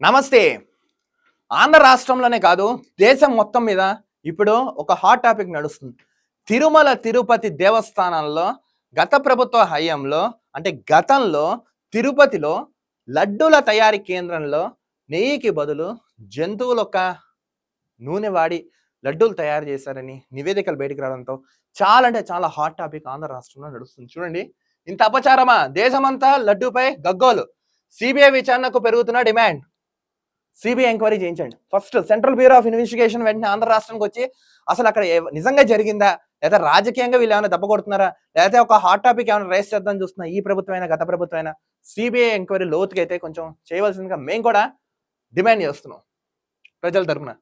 నమస్తే. ఆంధ్ర రాష్ట్రంలోనే కాదు దేశం మొత్తం మీద ఇప్పుడు ఒక హాట్ టాపిక్ నడుస్తుంది. తిరుమల తిరుపతి దేవస్థానంలో గత ప్రభుత్వ హయాంలో అంటే గతంలో తిరుపతిలో లడ్డూల తయారీ కేంద్రంలో నెయ్యికి బదులు జంతువుల యొక్క నూనె వాడి లడ్డూలు తయారు చేశారని నివేదికలు బయటకు రావడంతో చాలా అంటే చాలా హాట్ టాపిక్ ఆంధ్ర రాష్ట్రంలో నడుస్తుంది. చూడండి. ఇంత అపచారమా? దేశమంతా లడ్డూపై గగ్గోలు. సిబిఐ విచారణకు పెరుగుతున్న డిమాండ్ సిబిఐ ఎంక్వైరీ చేయించండి. First central bureau of investigation వెంటనే ఆంధ్ర రాష్ట్రానికి వచ్చి అసలు అక్కడ నిజంగా జరిగిందా? లేదా రాజకీయంగా వీళ్ళు ఏమైనా దెబ్బ కొడుతున్నారా? లేకపోతే ఒక హాట్ టాపిక్ ఏమైనా రేస్ చేద్దాం చూస్తున్నా ఈ ప్రభుత్వమైనా గత ప్రభుత్వమైనా? సిబిఐ ఎంక్వైరీ లోతుకి అయితే కొంచెం చేయవలసిందిగా మేము కూడా డిమాండ్ చేస్తున్నాం ప్రజల తరపున.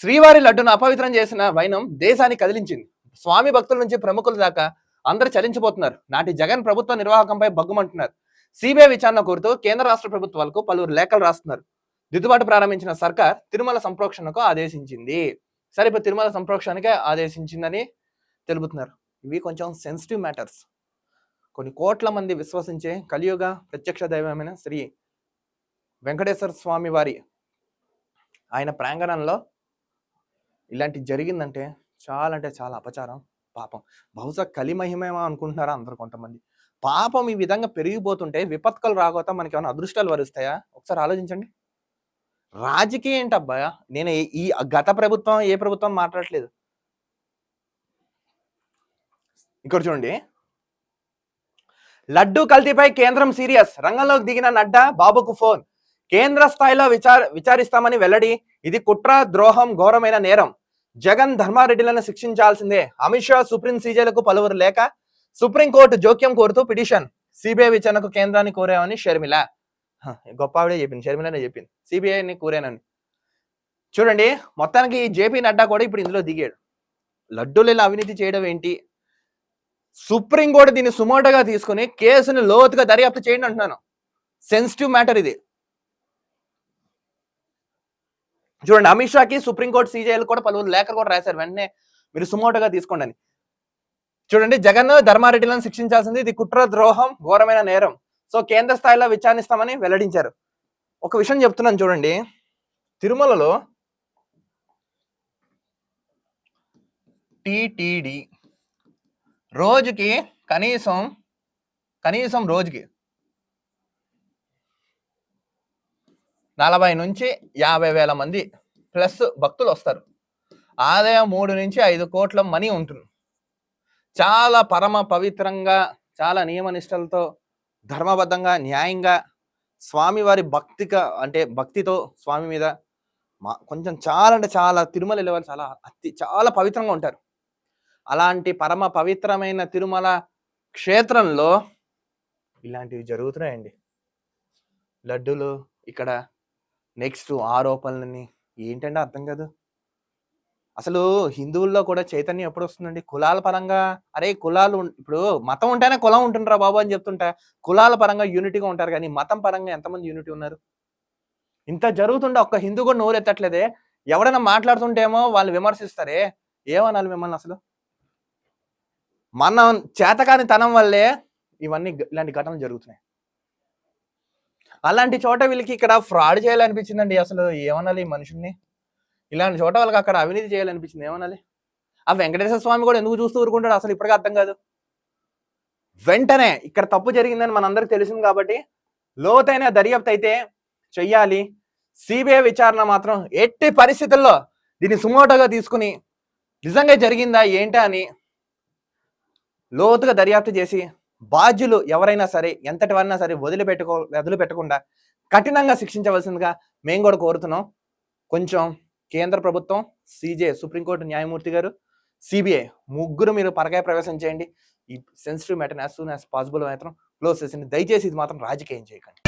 శ్రీవారి లడ్డును అపవిత్రం చేసిన వైనం దేశాన్ని కదిలించింది. స్వామి భక్తుల నుంచి ప్రముఖుల దాకా అందరూ చలించిపోతున్నారు. నాటి జగన్ ప్రభుత్వ నిర్వాహకంపై బగ్గుమంటున్నారు సిబిఐ విచారణ కోరుతూ కేంద్ర రాష్ట్ర ప్రభుత్వాలకు పలువురు లేఖలు రాస్తున్నారు. దిద్దుబాటు ప్రారంభించిన సర్కార్ తిరుమల సంప్రోక్షణకు ఆదేశించింది. సరే ఇప్పుడు తిరుమల సంప్రోక్షణకే ఆదేశించిందని తెలుపుతున్నారు. ఇవి కొంచెం సెన్సిటివ్ మ్యాటర్స్ కొన్ని కోట్ల మంది విశ్వసించే కలియుగ ప్రత్యక్ష దైవమైన శ్రీ వెంకటేశ్వర స్వామి వారి ఆయన ప్రాంగణంలో ఇలాంటి జరిగిందంటే చాలా అంటే చాలా అపచారం పాపం. బహుశా కలిమహిమేమో అనుకుంటున్నారా అందరు కొంతమంది. పాపం ఈ విధంగా పెరిగిపోతుంటే విపత్కలు రాకపోతే మనకి ఏమైనా అదృష్టాలు వరుస్తాయా? ఒకసారి ఆలోచించండి. రాజకీయం ఏంటబ్బా నేను ఈ- గత ప్రభుత్వం ఏ ప్రభుత్వం మాట్లాడట్లేదు. ఇక్కడ చూడండి. లడ్డు కల్తీపై కేంద్రం సీరియస్. రంగంలోకి దిగిన నడ్డా బాబుకు ఫోన్. కేంద్ర స్థాయిలో విచార విచారిస్తామని వెల్లడి. ఇది కుట్ర ద్రోహం ఘోరమైన నేరం. జగన్ ధర్మారెడ్డిలను శిక్షించాల్సిందే. అమిత్ షా సుప్రీం సీజేలకు పలువురు లేక సుప్రీంకోర్టు జోక్యం కోరుతూ పిటిషన్. సిబిఐ విచారణకు కేంద్రాన్ని కోరామని షర్మిల. గొప్ప ఆవిడే చెప్పింది షర్మిలనే చెప్పింది. సిబిఐని కూరేనని. చూడండి మొత్తానికి ఈ జేపీ నడ్డా కూడా ఇప్పుడు ఇందులో దిగాడు. లడ్డూలు ఇలా అవినీతి చేయడం ఏంటి? సుప్రీంకోర్టు దీన్ని సుమోటోగా తీసుకుని కేసుని లోతుగా దర్యాప్తు చేయండి అంటున్నాను. సెన్సిటివ్ మ్యాటర్ ఇది. చూడండి అమిత్ షాకి సుప్రీంకోర్టు సీజేఎల్ కూడా పలువురు లేఖలు కూడా రాశారు. వెంటనే మీరు సుమోటోగా తీసుకోండి చూడండి జగన్ ధర్మారెడ్డిలను శిక్షించాల్సింది ఇది కుట్ర ద్రోహం ఘోరమైన నేరం. సో కేంద్ర స్థాయిలో విచారిస్తామని వెల్లడించారు. ఒక విషయం చెప్తున్నాను చూడండి. తిరుమలలో టిటిడి రోజుకి కనీసం కనీసం రోజుకి నలభై నుంచి యాభై వేల మంది ప్లస్ భక్తులు వస్తారు. ఆదాయం మూడు నుంచి ఐదు కోట్ల మనీ ఉంటుంది. చాలా పరమ పవిత్రంగా చాలా నియమనిష్టలతో ధర్మబద్ధంగా న్యాయంగా స్వామివారి భక్తిగా అంటే భక్తితో స్వామి మీద మా కొంచెం చాలా అంటే చాలా తిరుమల వెళ్ళేవారు చాలా అతి చాలా పవిత్రంగా ఉంటారు. అలాంటి పరమ పవిత్రమైన తిరుమల క్షేత్రంలో ఇలాంటివి జరుగుతున్నాయండి. లడ్డూలు ఇక్కడ నెక్స్ట్ ఆరోపణలని ఏంటంటే అర్థం కాదు. అసలు హిందువుల్లో కూడా చైతన్యం ఎప్పుడు వస్తుందండి కులాల పరంగా అరే కులాలు ఇప్పుడు మతం ఉంటేనే కులం ఉంటుంటారా బాబు అని చెప్తుంటా కులాల పరంగా యూనిటీగా ఉంటారు కానీ మతం పరంగా ఎంతమంది యూనిటీ ఉన్నారు? ఇంత జరుగుతుండే ఒక్క హిందూ కూడా నోరు ఎత్తట్లేదే ఎవడైనా మాట్లాడుతుంటేమో వాళ్ళు విమర్శిస్తారే? ఏమనాలి మిమ్మల్ని అసలు? మనం చేతకాని తనం వల్లే ఇవన్నీ ఇలాంటి ఘటనలు జరుగుతున్నాయి. అలాంటి చోట వీళ్ళకి ఇక్కడ ఫ్రాడ్ చేయాలనిపించిందండి అసలు ఏమనాలి ఈ మనుషుల్ని? ఇలాంటి చోట వాళ్ళకి అక్కడ అవినీతి చేయాలనిపించింది. ఏమనాలి? ఆ వెంకటేశ్వర స్వామి కూడా ఎందుకు చూస్తూ ఊరుకుంటాడు? అసలు ఇప్పటికీ అర్థం కాదు. వెంటనే ఇక్కడ తప్పు జరిగిందని మనందరికి తెలిసింది కాబట్టి లోతైన దర్యాప్తు అయితే చెయ్యాలి. సిబిఐ విచారణ మాత్రం ఎట్టి పరిస్థితుల్లో దీన్ని సుమోటోగా తీసుకుని నిజంగా జరిగిందా ఏంటా అని లోతుగా దర్యాప్తు చేసి బాధ్యులు ఎవరైనా సరే ఎంతటి వారైనా సరే వదిలిపెట్టుకో వదిలిపెట్టకుండా కఠినంగా శిక్షించవలసిందిగా మేము కూడా కోరుతున్నాం. కొంచెం కేంద్ర ప్రభుత్వం సిజే సుప్రీంకోర్టు న్యాయమూర్తి గారు సిబిఐ ముగ్గురు మీరు పరకాయ ప్రవేశం చేయండి. ఈ sensitive matter as soon as possible మాత్రం క్లోజ్ చేసింది. దయచేసి ఇది మాత్రం రాజకీయం చేయకండి.